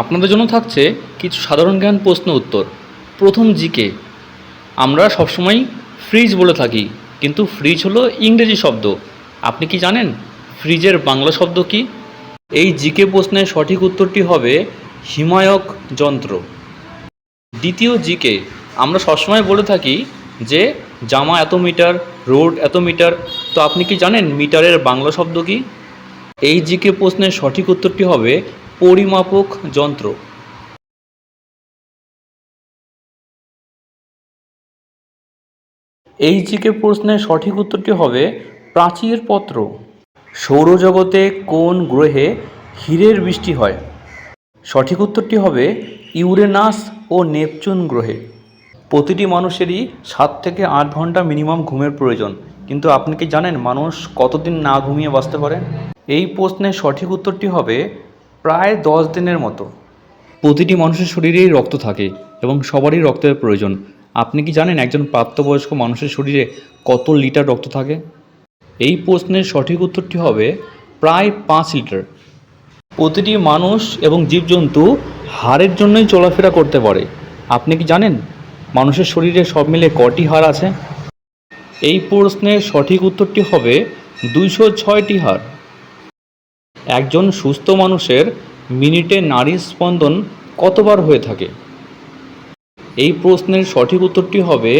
আপনাদের জন্য থাকছে কিছু সাধারণ জ্ঞান প্রশ্ন উত্তর। প্রথম জিকে। আমরা সবসময় ফ্রিজ বলে থাকি, কিন্তু ফ্রিজ হলো ইংরেজি শব্দ। আপনি কি জানেন ফ্রিজের বাংলা শব্দ কি? এই জিকে প্রশ্নের সঠিক উত্তরটি হবে হিমায়ক যন্ত্র। দ্বিতীয় জিকে। আমরা সবসময় বলে থাকি যে, জামা এত মিটার, রোড এত মিটার, তো আপনি কি জানেন মিটারের বাংলা শব্দ কি? এই জিকে প্রশ্নের সঠিক উত্তরটি হবে পরিমাপক যন্ত্র। এই জিকে প্রশ্নের সঠিক উত্তরটি হবে প্রাচীর পত্র। সৌরজগতে কোন গ্রহে হীরের বৃষ্টি হয়? সঠিক উত্তরটি হবে ইউরেনাস ও নেপচুন গ্রহে। প্রতিটি মানুষেরই সাত থেকে আট ঘণ্টা মিনিমাম ঘুমের প্রয়োজন। কিন্তু আপনি কি জানেন মানুষ কতদিন না ঘুমিয়ে বাঁচতে পারে? এই প্রশ্নের সঠিক উত্তরটি হবে প্রায় দশ দিনের মতো। প্রতিটি মানুষের শরীরেই রক্ত থাকে এবং সবারই রক্তের প্রয়োজন। আপনি কি জানেন একজন প্রাপ্তবয়স্ক মানুষের শরীরে কত লিটার রক্ত থাকে? এই প্রশ্নের সঠিক উত্তরটি হবে প্রায় পাঁচ লিটার। প্রতিটি মানুষ এবং জীবজন্তু হাড়ের জন্যই চলাফেরা করতে পারে। আপনি কি জানেন মানুষের শরীরে সব মিলে কটি হাড় আছে? এই প্রশ্নের সঠিক উত্তরটি হবে দুইশো ছয়টি হাড়। একজন সুস্থ মানুষের মিনিটে নাড়ির স্পন্দন কতবার হয়ে থাকে? এই প্রশ্নের সঠিক উত্তরটি হবে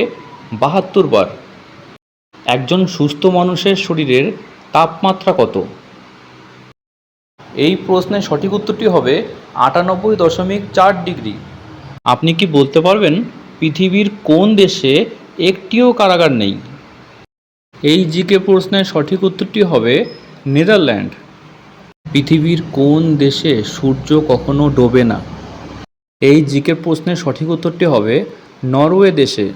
বাহাত্তর বার। একজন সুস্থ মানুষের শরীরের তাপমাত্রা কত? এই প্রশ্নের সঠিক উত্তরটি হবে আটানব্বই দশমিক চার ডিগ্রি। আপনি কি বলতে পারবেন পৃথিবীর কোন দেশে একটিও কারাগার নেই? এই জিকে প্রশ্নের সঠিক উত্তরটি হবে নেদারল্যান্ড। পৃথিবীর কোন দেশে সূর্য কখনো ডোবে না? এই জিকে প্রশ্নের সঠিক উত্তরটি হবে নরওয়ে দেশে।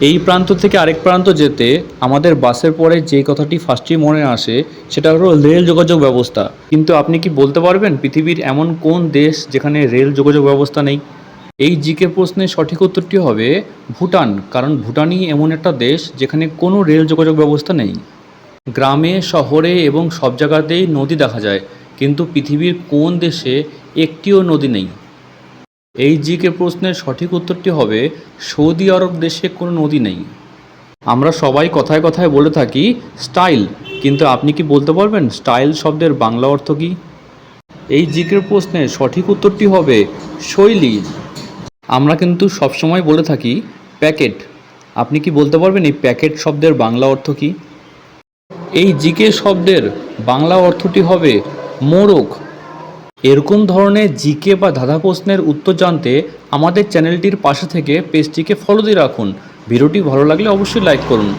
এই প্রান্ত থেকে আরেক প্রান্ত যেতে আমাদের বাসের পরে যে কথাটি ফার্স্টই মনে আসে, সেটা হলো রেল যোগাযোগ ব্যবস্থা। কিন্তু আপনি কি বলতে পারবেন পৃথিবীর এমন কোন দেশ যেখানে রেল যোগাযোগ ব্যবস্থা নেই? এই জিকে প্রশ্নের সঠিক উত্তরটি হবে ভুটান, কারণ ভুটানই এমন একটা দেশ যেখানে কোনো রেল যোগাযোগ ব্যবস্থা নেই। গ্রামে, শহরে এবং সব জায়গাতেই নদী দেখা যায়, কিন্তু পৃথিবীর কোন দেশে একটিও নদী নেই। এই জিকে প্রশ্নের সঠিক উত্তরটি হবে, সৌদি আরব দেশে কোনো নদী নেই। আমরা সবাই কথায় কথায় বলে থাকি, স্টাইল, কিন্তু আপনি কি বলতে পারবেন, স্টাইল শব্দের বাংলা অর্থ কী? এই জিকের প্রশ্নের সঠিক উত্তরটি হবে, শৈলী। আমরা কিন্তু সবসময় বলে থাকি, প্যাকেট। আপনি কি বলতে পারবেন, এই প্যাকেট শব্দের বাংলা অর্থ কী? এই জিকে শব্দের বাংলা অর্থটি হবে মোরক এরকম ধরনের জিকে বা ধাঁধা প্রশ্নের উত্তর জানতে আমাদের চ্যানেলটির পাশে থেকে পেজটিকে ফলো দিয়ে রাখুন। ভিডিওটি ভালো লাগলে অবশ্যই লাইক করুন।